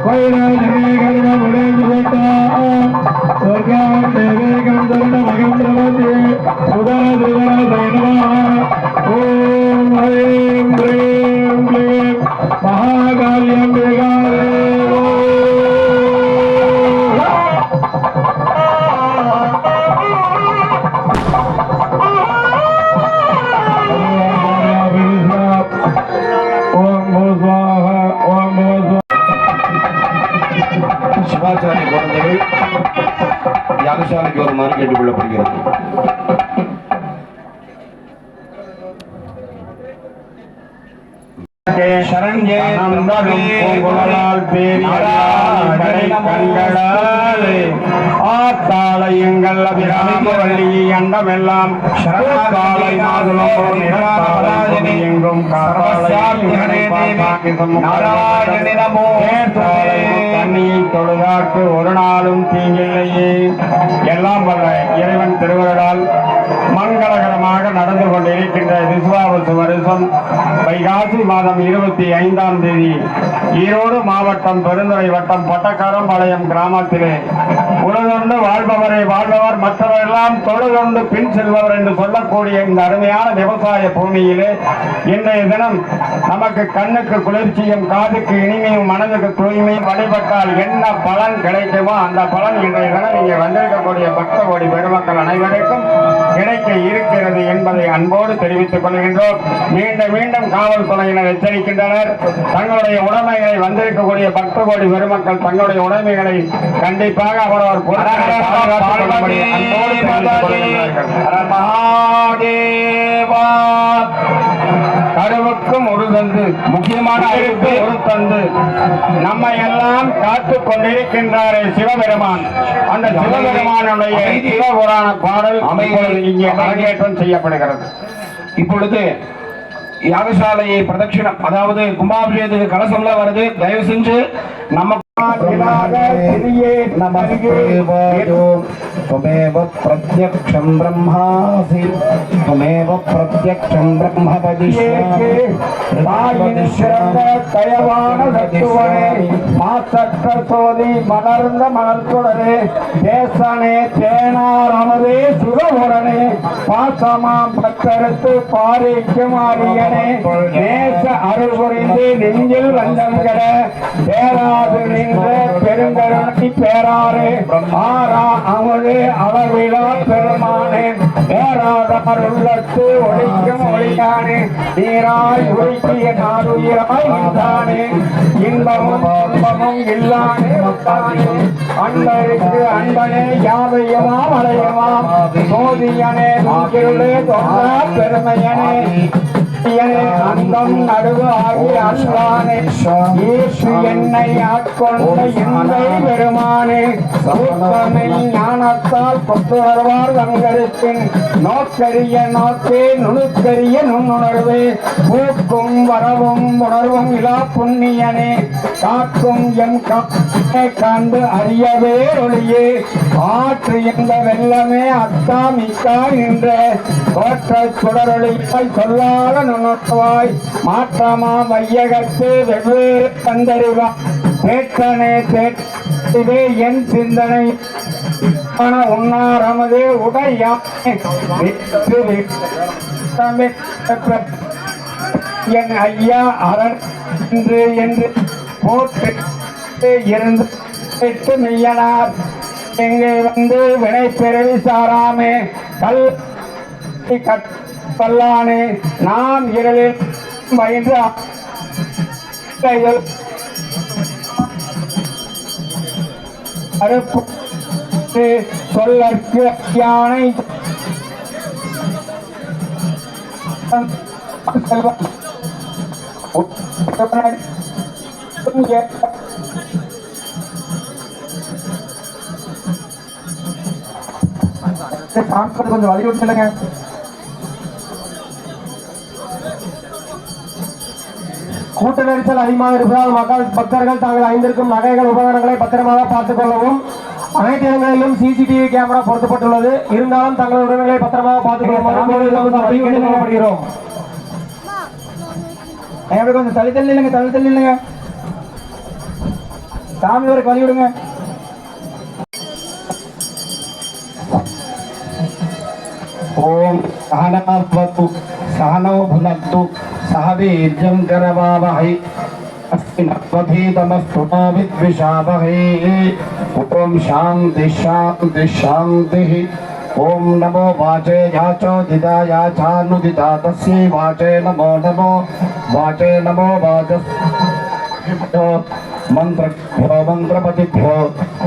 மகாகாலியம் கேட்டுக்கொள்ளப்படுகிறது சரண்யே பூங்குழலால் பேரி கண்களாலே. ஆத்தாளையுங்கள் அபிராமவல்லி அண்டமெல்லாம் காலை மாதுளம் எங்கும் தண்ணியை தொழுதாக்கு ஒரு நாளும் தீங்கில்லையே. எல்லாம் வல்ல இறைவன் திருவருளால் மங்களகரமாக நடந்து கொண்டிருக்கின்ற விசுவாவசு வருஷம் வைகாசி மாதம் இருபத்தி ஐந்தாம் தேதி ஈரோடு மாவட்டம் பெருந்துறை வட்டம் பட்டக்காரம்பாளையம் கிராமத்திலே. உலகொண்டு வாழ்பவரை வாழ்பவர் மற்றவரெல்லாம் தொழுகொண்டு பின் செல்பவர் என்று சொல்லக்கூடிய இந்த அருமையான விவசாய பூமியிலே இன்றைய தினம் நமக்கு கண்ணுக்கு குளிர்ச்சியும் காதுக்கு இனிமையும் மனதுக்கு தூய்மையும் வழிபட்டால் என்ன பலன் கிடைக்குமோ அந்த பலன் இன்றைய தினம் இங்கே வந்திருக்கக்கூடிய பக்த கோடி பெருமக்கள் அனைவருக்கும் கிடைக்க இருக்கிறது என்பதை அன்போடு தெரிவித்துக் கொள்கின்றோம். மீண்டும் மீண்டும் காவல்துறையினர் எச்சரிக்கின்றனர். தங்களுடைய உடைமைகளை வந்திருக்கக்கூடிய பக்த கோடி பெருமக்கள் தங்களுடைய உடைமைகளை கண்டிப்பாக அவரவர் பொருட்களை முக்கியமான அறிவிப்பு தந்து நம்மை எல்லாம் காத்துக் கொண்டிருக்கின்றாரே சிவபெருமான். அந்த சிவபெருமானுடைய சிவபுராண பாடல் இப்பொழுது இங்கே அரங்கேற்றம் செய்யப்படுகிறது. இப்பொழுது யாகசாலையை பிரதட்சிணம் அதாவது கும்பாபிஷேகத்துக்கு கலசம்லாம் வருது. தயவு செஞ்சு நம்ம त्वमेव प्रत्यक्षं ब्रह्मासि त्वमेव प्रत्यक्षं ब्रह्म தயவான தத்துவனே மாசற்ற சோதி மலர்ந்த மலர்த்துடனே தேசனே தேனாரமதே சிவபுரனே பாசமாம் பக்கருத்து பாரிக்கும் ஆரியனே நேச அருள் புரிந்து நெஞ்சில் வந்தங்கட பேராது நின்ற பெருங்கருணை பேராறு ஆரா அமுதே அளவிலா பெருமானே பேராதார் உள்ளத்து ஒழிக்கும் ஒளியானே நீராய் ஒழிக்கிய நாடுயிராய் நின்றானே இன்பமும் துன்பமும் இல்லானே வந்தானே அன்பருக்கு அன்பனே யாவையுமாம் அலையுமாம் மோதியனே பெருமையனே. இயனே நடுவு ஆகிய அல்லானே இயேசு என்னை ஆட்கொண்ட எந்தை பெருமானே ஞானத்தால் கொண்டு வருவார் தங்களின் நோக்கரிய நோக்கே நுணுக்கரிய நுண்ணுணர்வே பூக்கும் வரவும் உணர்வும் இலா புண்ணியனே காக்கும் எம் காே கண்டு அறியவே ஒளியே ஆற்று என்ற வெள்ளமே அத்தாமிக்கா நின்ற தோற்ற சுடரொளியாய் சொல்லாத நுணுவாய் மாற்றமா வையகத்து வெவ்வேறு தந்தறிவா தேற்றனே தேற்றே என் சிந்தனை. மன உண்ணாரமதே உடையாமே. என் ஐயா அரண் என்று என்று போட்டு இருந்து விட்டு மெய்யனார். எங்கே வந்து வினை பிறவி சாராமே? கல் கல்லானே. நாம் இரலில் பயின்று अरे तो लड़के क्या नहीं काम कर दिवाली उठने लगे கூட்ட நெரிசல் அதிகமாக இருப்பதால் மக்கள் பக்தர்கள் தாங்கள் ஐந்திருக்கும் நகைகள் உபகரணங்களை பத்திரமாக பார்த்துக் கொள்ளவும் அனைத்து இடங்களிலும் சிசிடிவி கேமரா பொருத்தப்பட்டுள்ளது. இருந்தாலும் தங்கள் உடல்நிலை பத்திரமாக பார்த்துக் கொள்ளுமாறு கேட்டுக்கொள்ளப்படுகிறோம் அப்படி கொஞ்சம் தள்ளி தள்ளி இல்லைங்க தள்ளி தள்ளி இல்லைங்க. சாமி ஒரு கழி விடுங்க. ஓம் சகனாத்வத்து சகனோ புனத்து सह वीर्यं करवावहै अस्मिन्नवधीतमस्तु मा विद्विषावहै। ॐ शान्ति वाचे नमो नमो। वाचे नमो वाच मन्त्रभ्यो मन्त्रपतिभ्यो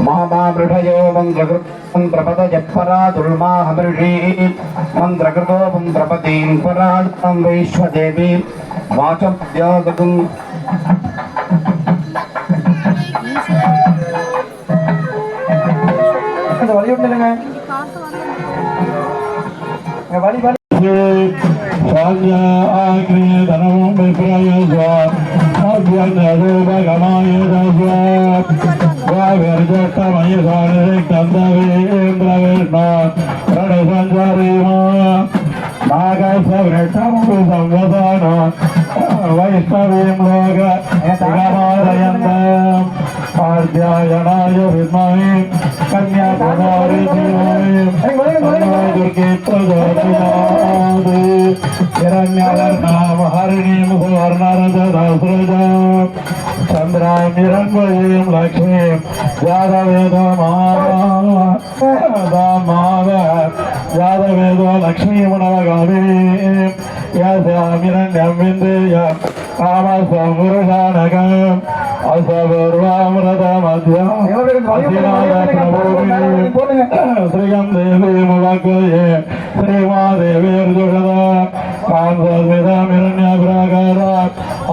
महामामृढयो मन्त्रकृत् मन्त्रपदयः परादुर्माहमृषी मन्त्रकृतो मन्त्रपतीं पराणं वैश्वदेवीं वाचव्यागतुम् அந்த வழி விட்டுங்க வழி வழி மயில்காடு தந்த வேந்திரவேண்ணா கட சஞ்சாரிமா நாகச விரட்டம் சங்கதானா வைஷ்ணவீம் லோக சிவமாலயந்தம் ஆத்யாயனாய வித்மஹே கன்யாகுமாரி தீமஹே துர்கே பிரஜோதிமாது இரண்யவர்ணா மஹரிணீ முகவர்ணரதா சுரஜா சந்திராம் இரண்பதியும் லட்சுமியும் ஜாதவேதோ மாதா மாத ஜாதவேதோ லக்ஷ்மி உணவகாமினீம் யாசாமிரண்யமிந்திரியம் காமசமுருஷானகம் அசபூர்வாமிரத மத்யம் ஸ்ரீகம் தேவி முகக்கோயே ஸ்ரீமாதேவி அர்ஜுன.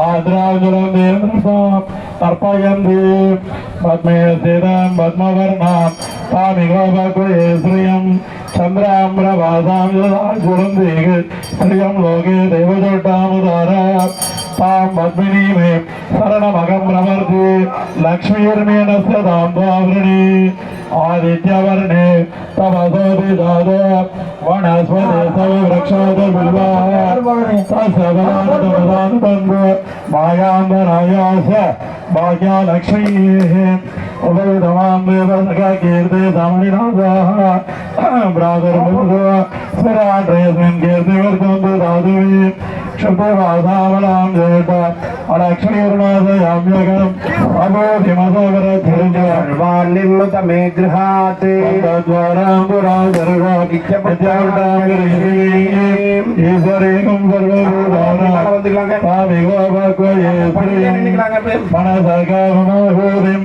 ஆதிராஜுலந்தேந்திரசாம் தர்பயந்தி பத்மேசேதம் பத்மவர்ணாம் தாமிகோபகுலேஸ்ரியம் சந்திராம்பிரபாதாம் குழந்தேகு ஸ்ரீயம் லோகே தேவதோட்டாமதாரா तां पद्मिनीमे शरणमगं प्रवर्ति लक्ष्मीर्मीणस्य दाम्बावृणि आदित्यवर्णे तपसोदिदादे वनस्पते तव वृक्षोद बिल्वाः तस्य बलानतपदान् बन्धु मायाम्बरायास भाग्यालक्ष्मीः उभयधमां देवसखा कीर्ते समणिनाथाः भ्रातुर्बन्धु स्वराट्रयस्मिन् कीर्तिवर्गं ददातु ക്ഷുഭവാധാവളാം ദേവ അലക്ഷണീർണാദയാമ്യകം അബോധിമതോകരധരിഞ്ഞിർവാലിമതമേ ഗൃഹാത് ദ്വാരാംബുരാം ഈശ്വരീകം സർവഭൂതാനാം പണസകാമഹൂതിം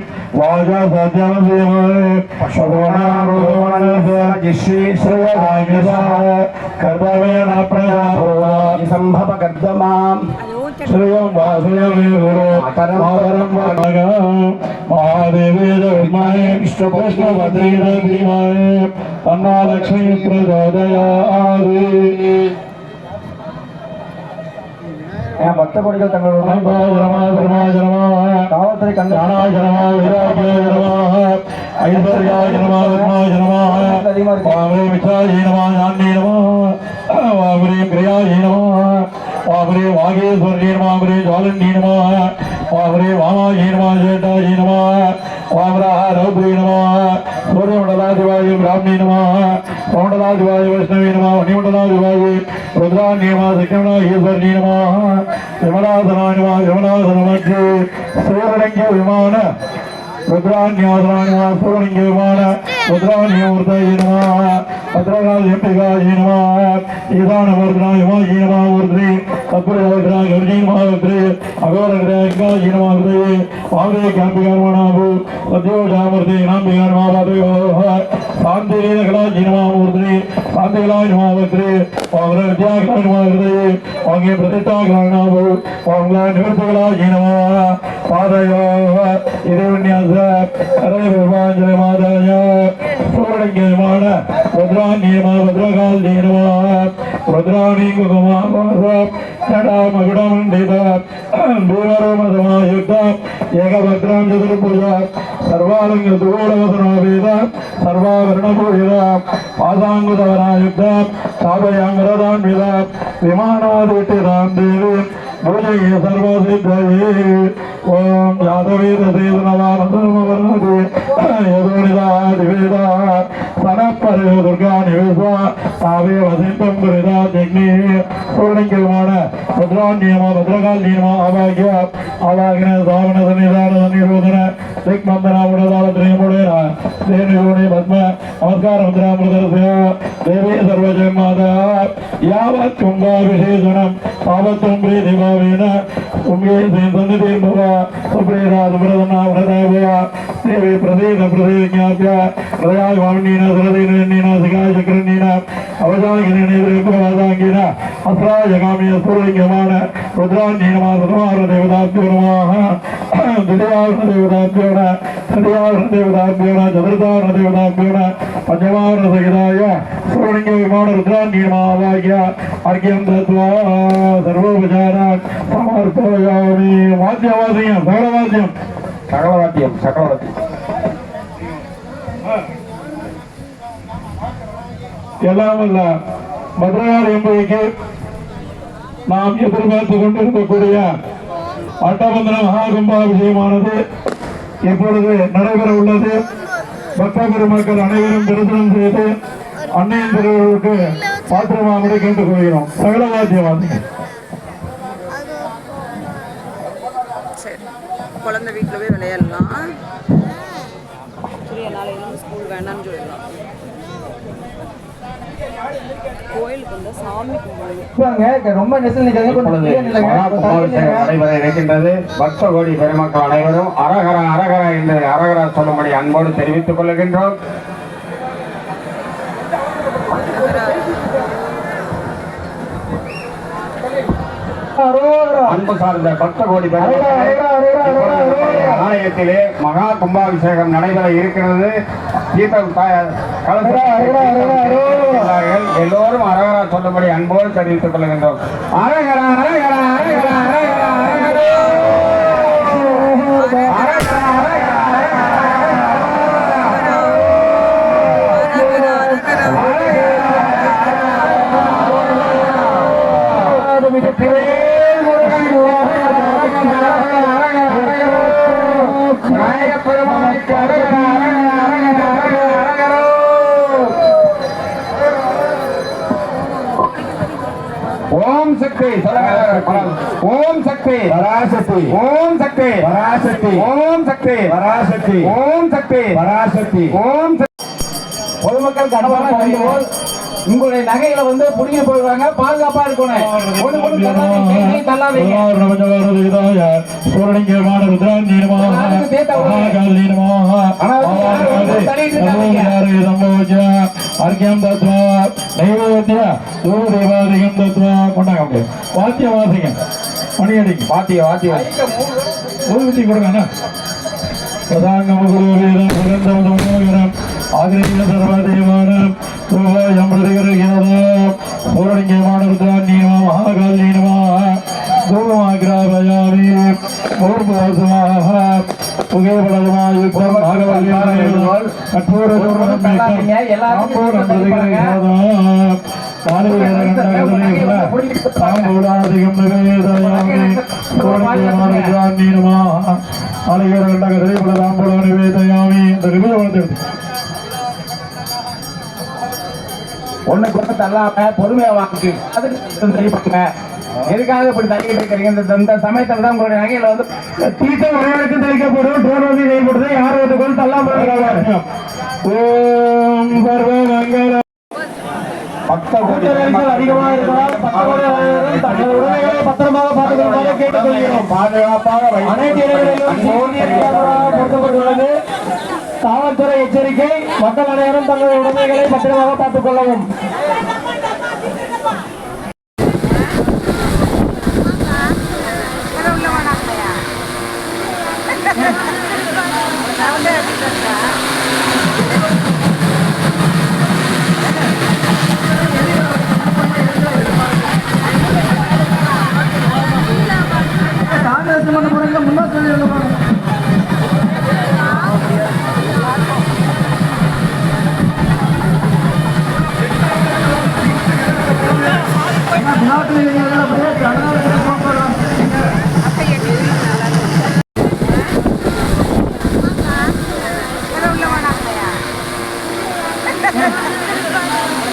कर्दमाम् श्रियं वासुदेवरं महादेवे विद्महे विष्णुपत्नी धीमहि तन्ना लक्ष्मी प्रचोदयात् பக்த கொடிகள் தங்களுடைய காவல்துறை கண்டு ஜனா ஜனமா விராஜ ஜனமா ஐஸ்வர்யா ஜனமா ஜனமா ஜனமா வாவரே விச்சாயி நமா ஞானி நமா வாவரே கிரியாயி நமா வாவரே வாகேஸ்வரி நமா வாவரே ஜாலண்டி நமா வாவரே வாமாயி சூரடங்கிய விமான ருத்ராண்யாசனாய சூரலிங்க விமான ருத்ராண்யமூர்த்தய நம பத்ரகாளியம்பிகாய நம ஈசானமூர்த்தனாய யுமாஜி நம ஊர்த்தி தத்புரயோகனாய கர்ஜி நம ஊர்த்தி அகோரகிராய நம ஊர்த்தி வாவே காம்பிகாரமணாபு சத்யோஜாமூர்த்தி நாம்பிகார மாபாதயோ சாந்திரீனகலாஜி நம ஊர்த்தி சாந்திகளாய நம ஊர்த்தி வாவர வித்யாகலாய நம ஊர்த்தி வாங்கே பிரதிஷ்டாகலாயனாபு வாங்கள நிவர்த்திகளாய நம பாதயோ இறைவன்யாச ஹரே பிரபாஞ்சலி மாதாய பூரணங்கமான ருத்ராணியமா ருத்ரகால் நீனவா ருத்ராணி குகுமாரா தடா மகுடமண்டிதா பூவரோமதமா யுத்தா ஏகபத்ராம் சதுர்புஜா சர்வாலங்க ஓம் யாதவேத சேதனவானந்தே யதோனிதா சனப்பரு துர்கா நிவேசா ஆவே வசந்தம் புரிதா ஜெக்னி சூரணிங்கமான பத்ரான் நியமா பத்ரகால் நியமா ஆவாகிய ஆவாகின சாவனத நிதானத நிரோதன திக்மந்தனா உடதால திரியமுடைய தேனியோனி பத்ம நமஸ்கார முத்ராமிருதரசே தேவே சர்வஜன்மாதா யாவத் கும்பா விசேஷனம் பாவத்தும் பிரீதிபாவேன உங்கே சந்ததியும் பவா. பிரேதா பிரதனா பிரதாபா சேவை பிரதேன பிரதேவிஞாபிய பிரதாய் வாமணீன சுரதீனீன சிகாய சக்கரநீன அவதாங்கினேதாங்கின அஸ்ராய காமிய சூரலிங்கமான ருத்ராஞ்சீனமா சுகுமார தேவதாபியோனமாக துதியாவரண தேவதாபியோன தடியாவரண தேவதாபியோன சதுர்தாவரண தேவதாபியோன பஞ்சமாவரண சகிதாய சூரலிங்க விமான ருத்ராஞ்சீனமாவாகிய அர்க்கியம் தத்வா சர்வோபசாரான் வாத்தியவாசியம் சகலவாசியம் சகலவாத்தியம் சகலவாத்தியம் எல்லாம் அல்ல மதுரையார் என்பதைக்கு நாம் எதிர்பார்த்து கொண்டிருக்கக்கூடிய அட்டபந்திர மகாகும்பாபிஷேகமானது இப்பொழுது நடைபெற உள்ளது பக்த பெருமக்கள் அனைவரும் தரிசனம் செய்து அன்னையின் திருவள்ளுக்கு பாத்திரமாமடி கேட்டுக்கொள்கிறோம் சகல வாத்தியவாதிகள் சரி குழந்தை வீட்டில் போய் விளையாடலாம். சரி நாளையிலேருந்து ஸ்கூல் வேண்டாம்னு சொல்லிடலாம். கோயிலுக்கு வந்தால் சாமி இருக்கின்றது. பக்த கோடி பெருமக்கள் அனைவரும் அரகர அரகர என்று அரகர சொல்லும்படி அன்போடு தெரிவித்துக் கொள்கின்றோம். அன்பு சார்ந்த பக்த கோடி. ஆலயத்திலே மகா கும்பாபிஷேகம் நடைபெற இருக்கிறது. தீபம். எல்லோரும் அரகரா சொல்லும்படி அன்போடு தெரிவித்துக் கொள்கின்றோம். அரகரா அரகரா அரகரா அரகரா ஓம் சக்தி. ஓம் சக்தி பராசக்தி. ஓம் சக்தி பராசக்தி. ஓம் சக்தி பராசக்தி. ஓம் சக்தி பராசக்தி. ஓம் சக்தி. பொதுமக்கள் வேண்டுகோள் உங்களுடைய நகைகளை வந்து புடிங்க போயிடுவாங்க பாதுகாப்பா இருக்கணும். ஒண்ணு ஒண்ணு தள்ளாதீங்க, தள்ளாதீங்க சூரலிங்கமான ருத்ராஞ்சீனமாக மகாகாலீனமாக அர்க்கியம் தத்வா நைவேத்திய சூரியவாதிகம் தத்வா கொண்டாங்க அப்படியே வாத்திய வாசிங்க மணி அடிங்க வாத்திய வாத்திய ஊர்வசி கொடுங்க சர்வதேவானம் சோகாயம் பிரதிகரகிரதம் பூரணிங்கமான ருத்ராண்ணீனமா மகாகாலீனமா தூபமாகிராபயாமி மூர்பவாசமாக புகைப்படமாயுக்தம் பாகவல்யால் கற்பூர தள்ளாதீங்க, நிவேதயாமி தாம்பூலம் இந்த ஒண்ணுக்கு ஒண்ணு தள்ளாம பொறுமையா வாங்கி அதுக்கு தெரியப்படுங்க எதுக்காக இப்படி தள்ளிட்டு இருக்கிறீங்க இந்த சமயத்துல தான் உங்களுடைய நகையில வந்து தீர்த்தம் ஒருவருக்கு தெளிக்கப்படும் டோனோதி செய்யப்படுது யார் ஒரு கோல் தள்ளாமல் ஓம் சர்வ மங்கள பக்த கோடி கூட்டநெரிசல் அதிகமாக இருப்பதால் பக்தர்கள் தங்கள் உடமைகளை பத்திரமாக கேட்டுக்கொள்கிறோம். பாதுகாப்பாக அனைத்து இடங்களிலும் பொருத்தப்பட்டுள்ளது காவல்துறை எச்சரிக்கை. மக்கள் அனைவரும் தங்கள் உடைமைகளை பத்திரமாக பார்த்துக் கொள்ளவும்.